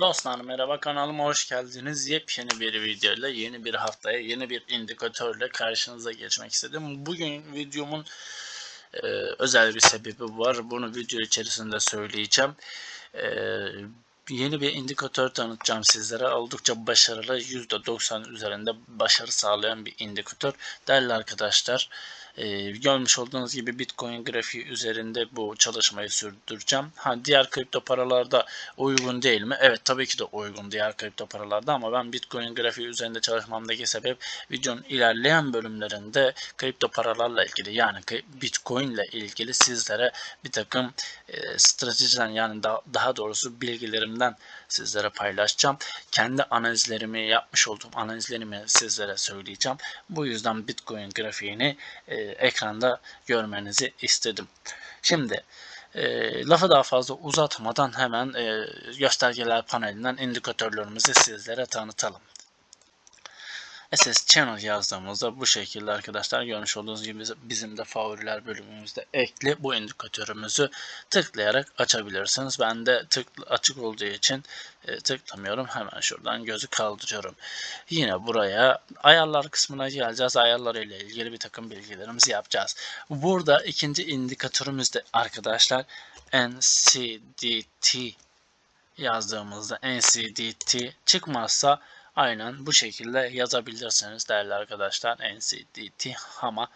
Dostlar merhaba kanalıma hoş geldiniz. Yepyeni bir videoyla yeni bir haftaya yeni bir indikatörle karşınıza geçmek istedim. Bugün videomun e, özel bir sebebi var. Bunu video içerisinde söyleyeceğim. E, yeni bir indikatör tanıtacağım sizlere. Oldukça başarılı %90 üzerinde başarı sağlayan bir indikatör. Değerli arkadaşlar e, görmüş olduğunuz gibi Bitcoin grafiği üzerinde bu çalışmayı sürdüreceğim. Ha diğer kripto paralarda uygun değil mi? Evet tabii ki de uygun diğer kripto paralarda ama ben Bitcoin grafiği üzerinde çalışmamdaki sebep videonun ilerleyen bölümlerinde kripto paralarla ilgili yani Bitcoin ile ilgili sizlere bir takım e, stratejiden yani da, daha doğrusu bilgilerimden sizlere paylaşacağım. Kendi analizlerimi yapmış olduğum analizlerimi sizlere söyleyeceğim. Bu yüzden Bitcoin grafiğini e, ekranda görmenizi istedim. Şimdi e, lafı daha fazla uzatmadan hemen e, göstergeler panelinden indikatörlerimizi sizlere tanıtalım. SS Channel yazdığımızda bu şekilde arkadaşlar görmüş olduğunuz gibi bizim de favoriler bölümümüzde ekli bu indikatörümüzü tıklayarak açabilirsiniz. Ben de tık, açık olduğu için e, tıklamıyorum. Hemen şuradan gözü kaldırıyorum. Yine buraya ayarlar kısmına geleceğiz. Ayarlar ile ilgili bir takım bilgilerimizi yapacağız. Burada ikinci indikatörümüzde arkadaşlar NCDT yazdığımızda NCDT çıkmazsa aynen bu şekilde yazabilirsiniz değerli arkadaşlar. NCDT HAMA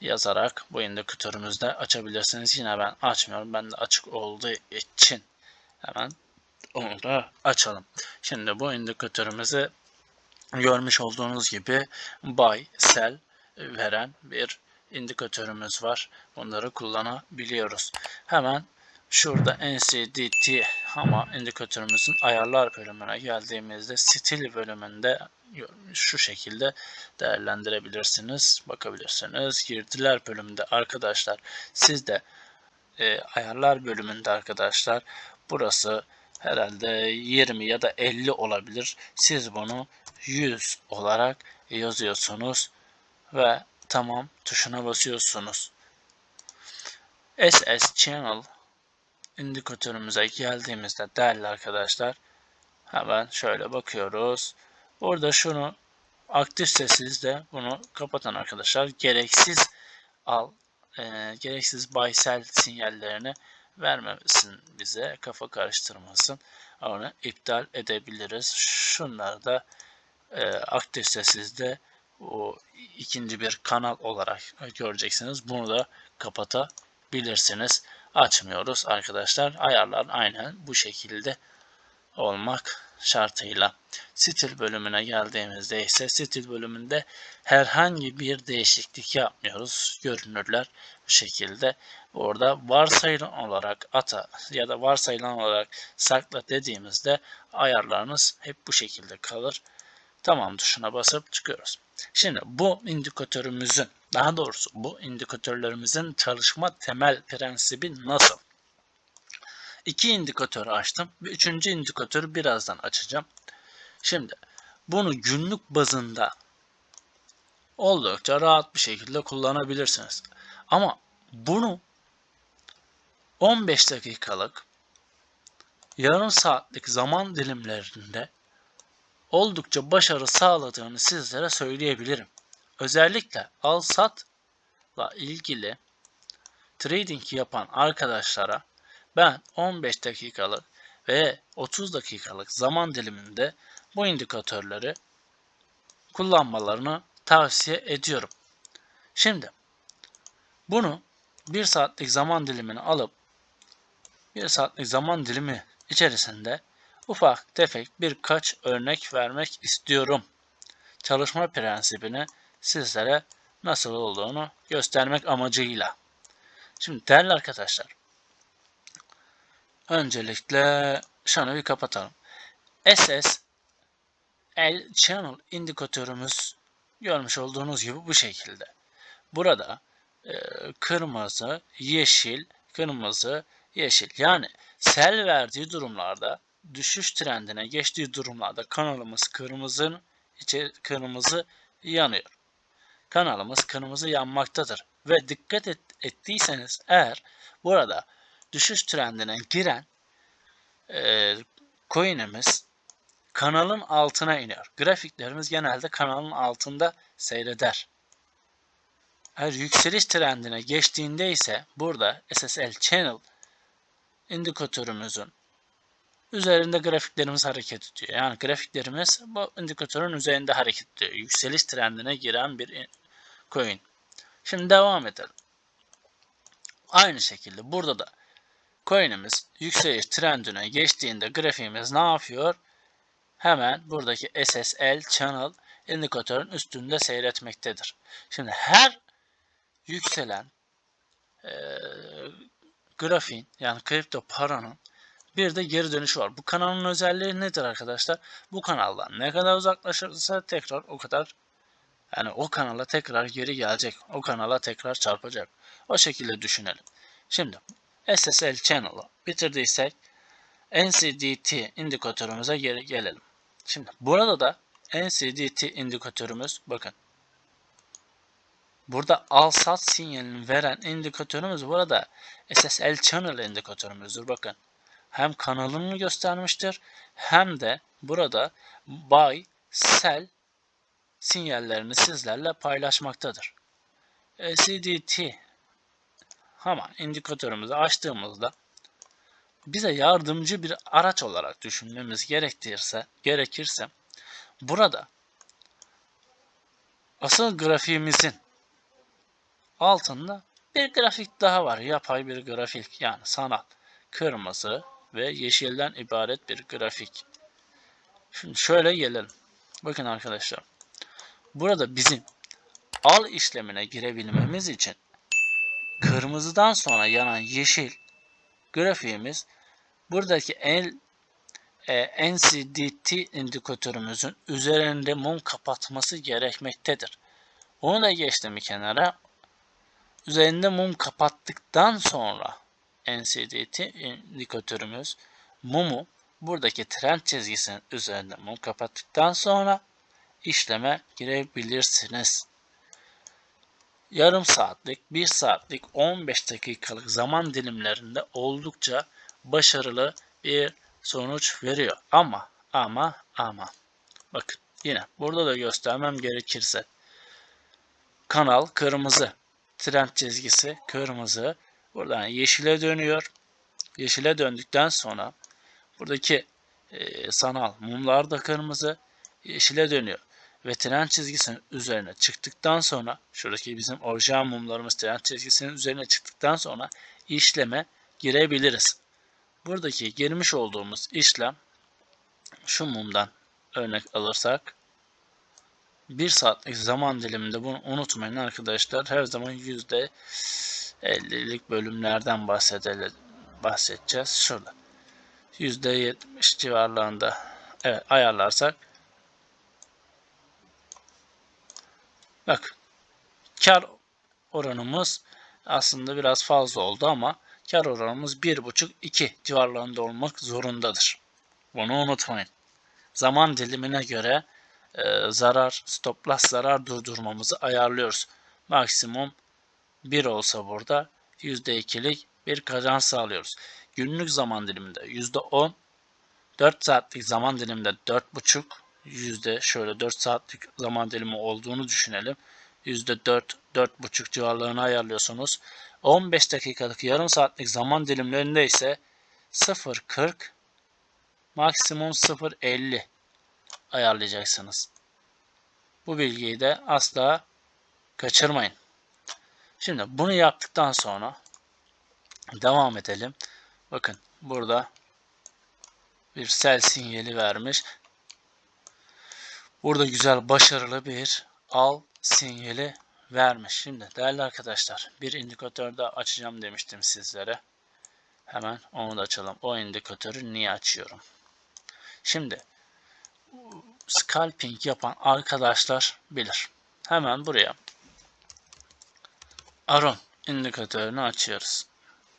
yazarak bu indikatörümüzde açabilirsiniz. Yine ben açmıyorum. Ben de açık olduğu için hemen onu da açalım. Şimdi bu indikatörümüzü görmüş olduğunuz gibi buy, sell veren bir indikatörümüz var. Bunları kullanabiliyoruz. Hemen şurada NCDT ama indikatörümüzün ayarlar bölümüne geldiğimizde stil bölümünde şu şekilde değerlendirebilirsiniz. Bakabilirsiniz. Girdiler bölümünde arkadaşlar siz de e, ayarlar bölümünde arkadaşlar burası herhalde 20 ya da 50 olabilir. Siz bunu 100 olarak yazıyorsunuz ve tamam tuşuna basıyorsunuz. SS Channel indikatörümüze geldiğimizde değerli arkadaşlar hemen şöyle bakıyoruz. Burada şunu aktif sessizde bunu kapatan arkadaşlar gereksiz al e, gereksiz buy sell sinyallerini vermesin bize kafa karıştırmasın onu iptal edebiliriz. Şunları da e, aktif sessizde o ikinci bir kanal olarak göreceksiniz. Bunu da kapatabilirsiniz açmıyoruz arkadaşlar. Ayarlar aynen bu şekilde olmak şartıyla. Stil bölümüne geldiğimizde ise stil bölümünde herhangi bir değişiklik yapmıyoruz. Görünürler bu şekilde. Orada varsayılan olarak ata ya da varsayılan olarak sakla dediğimizde ayarlarınız hep bu şekilde kalır. Tamam tuşuna basıp çıkıyoruz. Şimdi bu indikatörümüzün daha doğrusu bu indikatörlerimizin çalışma temel prensibi nasıl? İki indikatörü açtım ve üçüncü indikatörü birazdan açacağım. Şimdi bunu günlük bazında oldukça rahat bir şekilde kullanabilirsiniz. Ama bunu 15 dakikalık yarım saatlik zaman dilimlerinde oldukça başarı sağladığını sizlere söyleyebilirim. Özellikle al satla ilgili trading yapan arkadaşlara ben 15 dakikalık ve 30 dakikalık zaman diliminde bu indikatörleri kullanmalarını tavsiye ediyorum. Şimdi bunu 1 saatlik zaman dilimini alıp 1 saatlik zaman dilimi içerisinde ufak tefek birkaç örnek vermek istiyorum. Çalışma prensibini sizlere nasıl olduğunu göstermek amacıyla. Şimdi değerli arkadaşlar, öncelikle bir kapatalım. SS L channel indikatörümüz görmüş olduğunuz gibi bu şekilde. Burada e, kırmızı, yeşil, kırmızı, yeşil. Yani sel verdiği durumlarda düşüş trendine geçtiği durumlarda kanalımız kırmızı, içi kırmızı yanıyor kanalımız kırmızı yanmaktadır. Ve dikkat et, ettiyseniz eğer burada düşüş trendine giren e, coin'imiz kanalın altına iniyor. Grafiklerimiz genelde kanalın altında seyreder. Eğer yükseliş trendine geçtiğinde ise burada SSL Channel indikatörümüzün üzerinde grafiklerimiz hareket ediyor. Yani grafiklerimiz bu indikatörün üzerinde hareket ediyor. Yükseliş trendine giren bir coin. Şimdi devam edelim. Aynı şekilde burada da coin'imiz yükseliş trendine geçtiğinde grafiğimiz ne yapıyor? Hemen buradaki SSL channel indikatörün üstünde seyretmektedir. Şimdi her yükselen e, grafiğin yani kripto paranın bir de geri dönüşü var. Bu kanalın özelliği nedir arkadaşlar? Bu kanaldan ne kadar uzaklaşırsa tekrar o kadar yani o kanala tekrar geri gelecek. O kanala tekrar çarpacak. O şekilde düşünelim. Şimdi SSL channel'ı bitirdiysek NCDT indikatörümüze geri gelelim. Şimdi burada da NCDT indikatörümüz bakın. Burada al sat sinyalini veren indikatörümüz burada SSL channel indikatörümüzdür. Bakın hem kanalını göstermiştir hem de burada buy sell sinyallerini sizlerle paylaşmaktadır. CDT ama indikatörümüzü açtığımızda bize yardımcı bir araç olarak düşünmemiz gerekirse, gerekirse burada asıl grafiğimizin altında bir grafik daha var. Yapay bir grafik yani sanal. Kırmızı ve yeşilden ibaret bir grafik. Şimdi şöyle gelelim. Bakın arkadaşlar. Burada bizim al işlemine girebilmemiz için kırmızıdan sonra yanan yeşil grafiğimiz buradaki el e, NCDT indikatörümüzün üzerinde mum kapatması gerekmektedir. Onu da geçtim bir kenara. Üzerinde mum kapattıktan sonra NCDT indikatörümüz mumu buradaki trend çizgisinin üzerinde mum kapattıktan sonra işleme girebilirsiniz. Yarım saatlik, 1 saatlik, 15 dakikalık zaman dilimlerinde oldukça başarılı bir sonuç veriyor. Ama ama ama bakın yine burada da göstermem gerekirse kanal kırmızı trend çizgisi kırmızı buradan yeşile dönüyor. Yeşile döndükten sonra buradaki e, sanal mumlar da kırmızı yeşile dönüyor ve tren çizgisinin üzerine çıktıktan sonra şuradaki bizim orijinal mumlarımız tren çizgisinin üzerine çıktıktan sonra işleme girebiliriz. Buradaki girmiş olduğumuz işlem şu mumdan örnek alırsak bir saatlik zaman diliminde bunu unutmayın arkadaşlar. Her zaman yüzde 50'lik bölümlerden bahsedeceğiz. Şurada. %70 civarlarında evet, ayarlarsak Bak kar oranımız aslında biraz fazla oldu ama kar oranımız 1,5-2 civarlarında olmak zorundadır. Bunu unutmayın. Zaman dilimine göre e, zarar, stop loss zarar durdurmamızı ayarlıyoruz. Maksimum 1 olsa burada %2'lik bir kazanç sağlıyoruz. Günlük zaman diliminde %10, 4 saatlik zaman diliminde 4,5, yüzde şöyle 4 saatlik zaman dilimi olduğunu düşünelim. Yüzde 4, 4,5 civarlarını ayarlıyorsunuz. 15 dakikalık yarım saatlik zaman dilimlerinde ise 0.40 maksimum 0.50 ayarlayacaksınız. Bu bilgiyi de asla kaçırmayın. Şimdi bunu yaptıktan sonra devam edelim. Bakın burada bir sel sinyali vermiş. Burada güzel başarılı bir al sinyali vermiş. Şimdi değerli arkadaşlar bir indikatör de açacağım demiştim sizlere. Hemen onu da açalım. O indikatörü niye açıyorum? Şimdi scalping yapan arkadaşlar bilir. Hemen buraya Aron indikatörünü açıyoruz.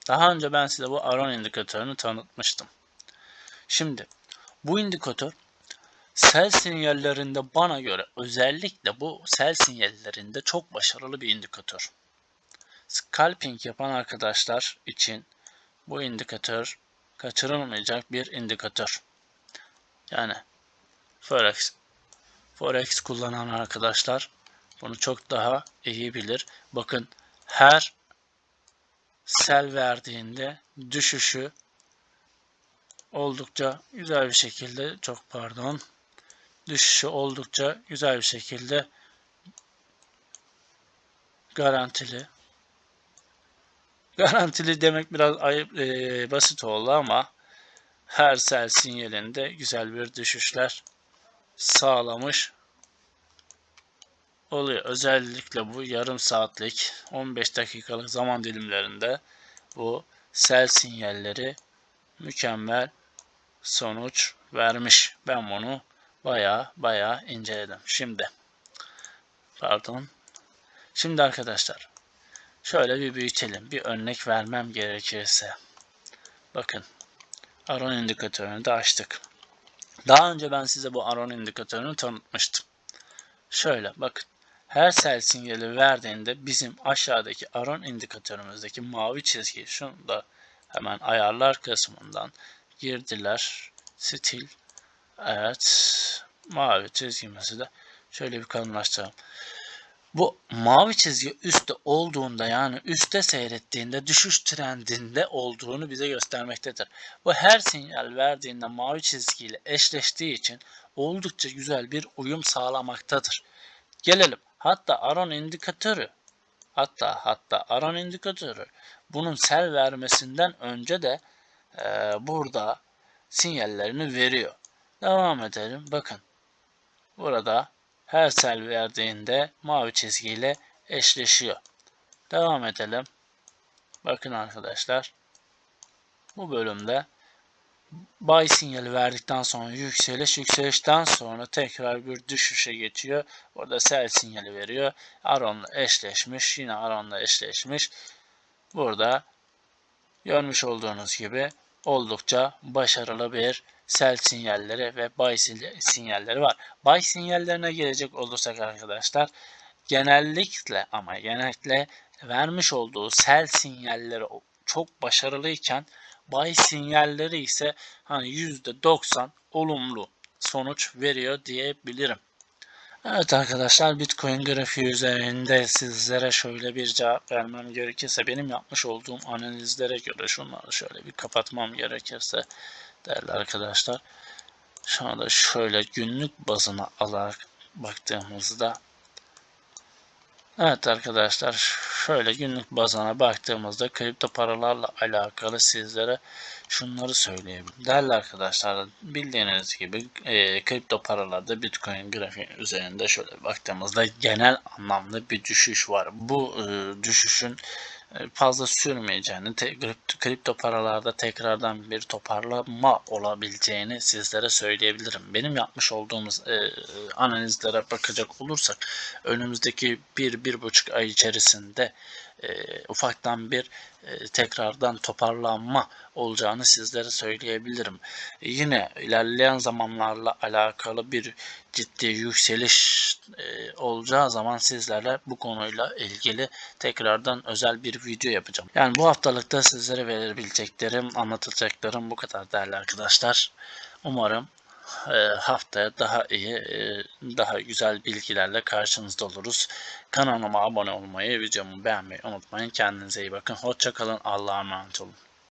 Daha önce ben size bu Aron indikatörünü tanıtmıştım. Şimdi bu indikatör Sel sinyallerinde bana göre özellikle bu sel sinyallerinde çok başarılı bir indikatör. Scalping yapan arkadaşlar için bu indikatör kaçırılmayacak bir indikatör. Yani Forex Forex kullanan arkadaşlar bunu çok daha iyi bilir. Bakın her sel verdiğinde düşüşü oldukça güzel bir şekilde çok pardon düşüşü oldukça güzel bir şekilde garantili garantili demek biraz ayıp e, basit oldu ama her sel sinyalinde güzel bir düşüşler sağlamış oluyor. Özellikle bu yarım saatlik 15 dakikalık zaman dilimlerinde bu sel sinyalleri mükemmel sonuç vermiş. Ben bunu baya baya inceledim. Şimdi pardon. Şimdi arkadaşlar şöyle bir büyütelim. Bir örnek vermem gerekirse. Bakın Aron indikatörünü de açtık. Daha önce ben size bu Aron indikatörünü tanıtmıştım. Şöyle bakın. Her sel sinyali verdiğinde bizim aşağıdaki Aron indikatörümüzdeki mavi çizgi şunu da hemen ayarlar kısmından girdiler. Stil evet mavi çizgimizi de şöyle bir kalınlaştıralım. Bu mavi çizgi üstte olduğunda yani üstte seyrettiğinde düşüş trendinde olduğunu bize göstermektedir. Bu her sinyal verdiğinde mavi çizgiyle eşleştiği için oldukça güzel bir uyum sağlamaktadır. Gelelim hatta Aron indikatörü hatta hatta Aron indikatörü bunun sel vermesinden önce de e, burada sinyallerini veriyor. Devam edelim. Bakın burada her sel verdiğinde mavi çizgiyle eşleşiyor. Devam edelim. Bakın arkadaşlar. Bu bölümde buy sinyali verdikten sonra yükseliş, yükselişten sonra tekrar bir düşüşe geçiyor. Burada sell sinyali veriyor. Aron'la eşleşmiş. Yine Aron'la eşleşmiş. Burada görmüş olduğunuz gibi oldukça başarılı bir sell sinyalleri ve buy sinyalleri var. Buy sinyallerine gelecek olursak arkadaşlar genellikle ama genellikle vermiş olduğu sell sinyalleri çok başarılıyken buy sinyalleri ise hani %90 olumlu sonuç veriyor diyebilirim. Evet arkadaşlar Bitcoin grafiği üzerinde sizlere şöyle bir cevap vermem gerekirse benim yapmış olduğum analizlere göre şunları şöyle bir kapatmam gerekirse değerli arkadaşlar şu anda şöyle günlük bazına alarak baktığımızda Evet arkadaşlar şöyle günlük bazına baktığımızda kripto paralarla alakalı sizlere şunları söyleyebilirim. Değerli arkadaşlar bildiğiniz gibi e, kripto paralarda bitcoin grafiği üzerinde şöyle baktığımızda genel anlamda bir düşüş var. Bu e, düşüşün e, fazla sürmeyeceğini, te, kripto paralarda tekrardan bir toparlama olabileceğini sizlere söyleyebilirim. Benim yapmış olduğumuz e, analizlere bakacak olursak önümüzdeki bir, bir buçuk ay içerisinde e, ufaktan bir e, tekrardan toparlanma olacağını sizlere söyleyebilirim. Yine ilerleyen zamanlarla alakalı bir ciddi yükseliş e, olacağı zaman sizlerle bu konuyla ilgili tekrardan özel bir video yapacağım. Yani bu haftalıkta sizlere verebileceklerim, anlatacaklarım bu kadar değerli arkadaşlar. Umarım haftaya daha iyi, daha güzel bilgilerle karşınızda oluruz. Kanalıma abone olmayı, videomu beğenmeyi unutmayın. Kendinize iyi bakın. Hoşçakalın. Allah'a emanet olun.